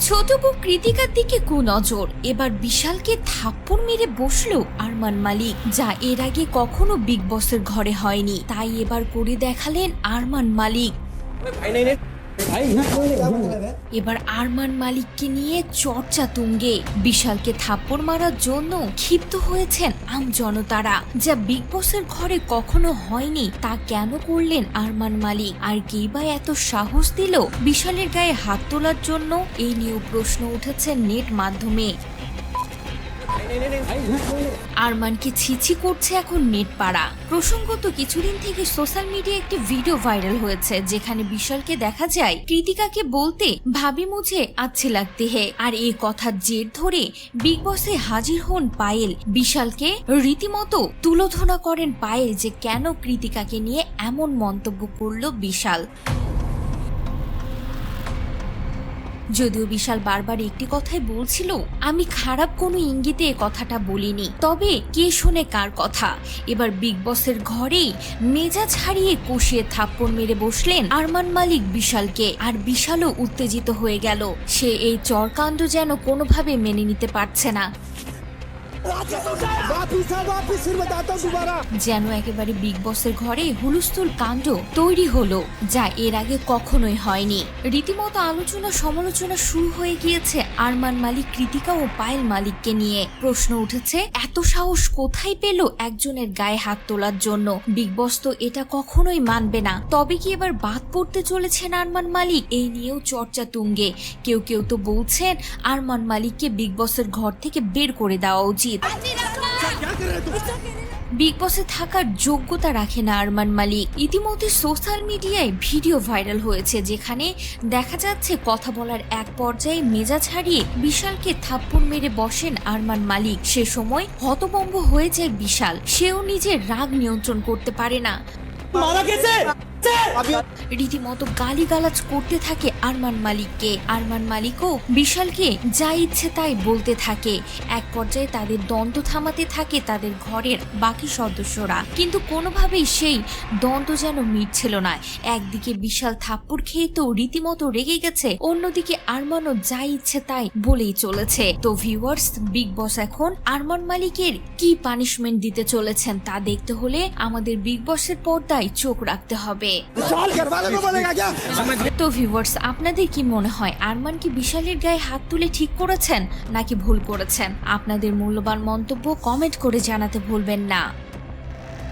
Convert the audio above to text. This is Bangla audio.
ছোট কৃতিকার দিকে কু নজর এবার বিশালকে থাপ্পড় মেরে বসল আরমান মালিক যা এর আগে কখনো বিগ বসের ঘরে হয়নি। তাই এবার করে দেখালেন আরমান মালিক। এবার আরমান মালিককে নিয়ে চর্চা তুঙ্গে। বিশালকে থাপ্পড় মারার জন্য ক্ষিপ্ত হয়েছেন আম জনতারা। যা বিগ বসের ঘরে কখনো হয়নি, তা কেন করলেন আরমান মালিক? আর কে বা এত সাহস দিল? বিশালের গায়ে হাত তোলার জন্য এই নিয়েও প্রশ্ন উঠেছে নেট মাধ্যমে। আরমানকে ছিছি করছে এখন নেট পাড়া প্রসঙ্গত কিছুদিন থেকে সোশ্যাল মিডিয়ায় একটি ভিডিও ভাইরাল হয়েছে, যেখানে বিশালকে দেখা যায় কৃতিকাকে বলতে ভাবি মুঝে আচ্ছে লাগতে হে। আর এই কথার জের ধরে বিগ বসে হাজির হন পায়েল। বিশালকে রীতিমতো তুলোধনা করেন পায়েল যে কেন কৃতিকাকে নিয়ে এমন মন্তব্য করল বিশাল। যদিও বিশাল বারবার একটি কথাই বলছিল, আমি খারাপ কোনো ইঙ্গিতে এ কথাটা বলিনি। তবে কে শোনে কার কথা? এবার বিগ বসের ঘরেই মেজাজ হারিয়ে কষিয়ে থাপ্পড় মেরে বসলেন আরমান মালিক বিশালকে, আর বিশালও উত্তেজিত হয়ে গেল। সে এই চরকাণ্ড যেন কোনোভাবে মেনে নিতে পারছে না। যেন একেবারে বিগ বসের ঘরে হুলস্থুল কাণ্ড তৈরি হলো, যা এর আগে কখনোই হয়নি। রীতিমতো আলোচনা সমালোচনা শুরু হয়ে গিয়েছে আরমান মালিক, কৃতিকা ও পায়েল মালিককে নিয়ে। প্রশ্ন উঠেছে, এত সাহস কোথায় পেল একজনের গায়ে হাত তোলার জন্য? বিগ বস তো এটা কখনোই মানবে না। তবে কি এবার বাদ পড়তে চলেছেন আরমান মালিক? এই নিয়েও চর্চা তুঙ্গে। কেউ কেউ তো বলছেন, আরমান মালিককে বিগ বসের ঘর থেকে বের করে দেওয়া উচিত। বিগ বসে থাকার যোগ্যতা রাখে না আরমান মালিক। ইতিমধ্যে সোশ্যাল মিডিয়ায় ভিডিও ভাইরাল হয়েছে যেখানে দেখা যাচ্ছে কথা বলার এক পর্যায়ে মেজাজ হারিয়ে বিশালকে থাপ্পড় মেরে বসেন আরমান মালিক। সে সময় হতভম্ব হয়ে যায় বিশাল। সেও নিজের রাগ নিয়ন্ত্রণ করতে পারে না। अभी রীতিমতো গালিগালাজ করতে থাকে আরমান মালিককে। আরমান মালিকও বিশালকে যা ইচ্ছে তাই বলতে থাকে। এক পর্যায়ে তাদের দ্বন্দ্ব থামাতে থাকে তাদের ঘরের বাকি সদস্যরা। কিন্তু কোনোভাবেই সেই দ্বন্দ্ব যেন মিটছিল না। একদিকে বিশাল থাপ্পড় খেয়ে তো রীতিমতো রেগে গেছে অন্যদিকে আরমানও যা ইচ্ছে তাই বলেই চলেছে। তো ভিউয়ার্স বিগ বস এখন আরমান মালিকের কি পানিশমেন্ট দিতে চলেছেন তা দেখতে হলে আমাদের বিগ বসের পর্দায় চোখ রাখতে হবে। তো ভিউয়ার্স আপনাদের কি মনে হয়, আরমান কি বিশালের গায়ে হাত তুলে ঠিক করেছেন, নাকি ভুল করেছেন? আপনাদের মূল্যবান মন্তব্য কমেন্ট করে জানাতে ভুলবেন না।